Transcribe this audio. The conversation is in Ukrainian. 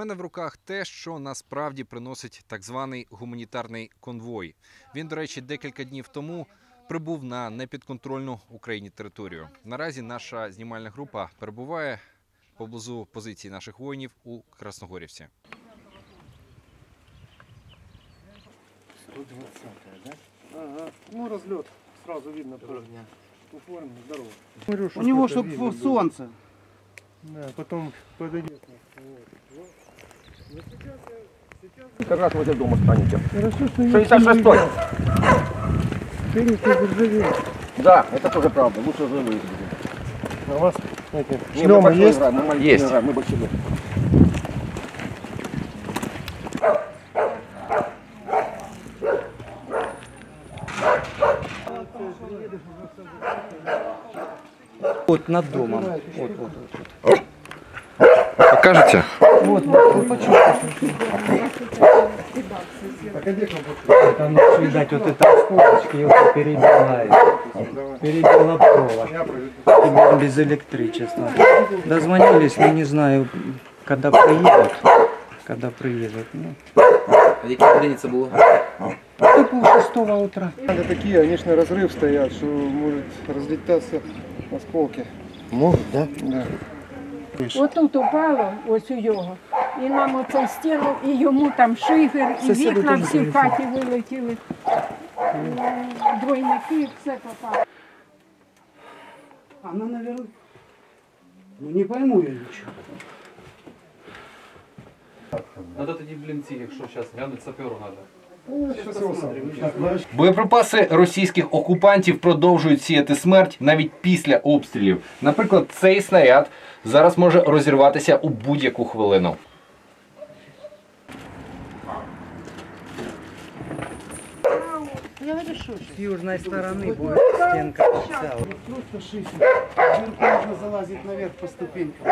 мене в руках те, що насправді приносить так званий гуманітарний конвой. Він, до речі, декілька днів тому прибув на непідконтрольну Україні територію. Наразі наша знімальна група перебуває поблизу позиції наших воїнів у Красногорівці. 120 да? Ага. Ну, разлет. Сразу видно. по, по форме. Здорово. У него что солнце. Да, потом подойдет. Как раз возле дома станете. Хорошо, что 66-й. Ты не заржавел. Да, это тоже правда. Лучше живые. А у вас эти шлемы есть? играем, мы маленькие Есть. мы большие. Вот над домом. Вот, вот, вот. Покажете? Вот, вот, вот почувствуйте. Там, видать, вот эта осколочки его перебивает. Перебила провод. Теперь без электричества. Дозвонились, но не знаю, когда приедут. Когда приедут. Ну, А які годині це було? до пол шестого утра. Надо такие, конечно, разрыв стоят, что может разлетаться осколки. Может, да? Да. Отут упало, ось у його. І нам оце стіну, і йому там шифер, і вікна всі в хаті вилетіли. Двойники, все попало. Она, наверное, ну не пойму я ничего. Надо тоді блінці, якщо зараз глянуть саперу треба. Боєприпаси російських окупантів продовжують сіяти смерть навіть після обстрілів. Наприклад, цей снаряд зараз може розірватися у будь-яку хвилину. С южной стороны будет стенка вся. Просто 60. Вверх можно залазить наверх по ступенькам.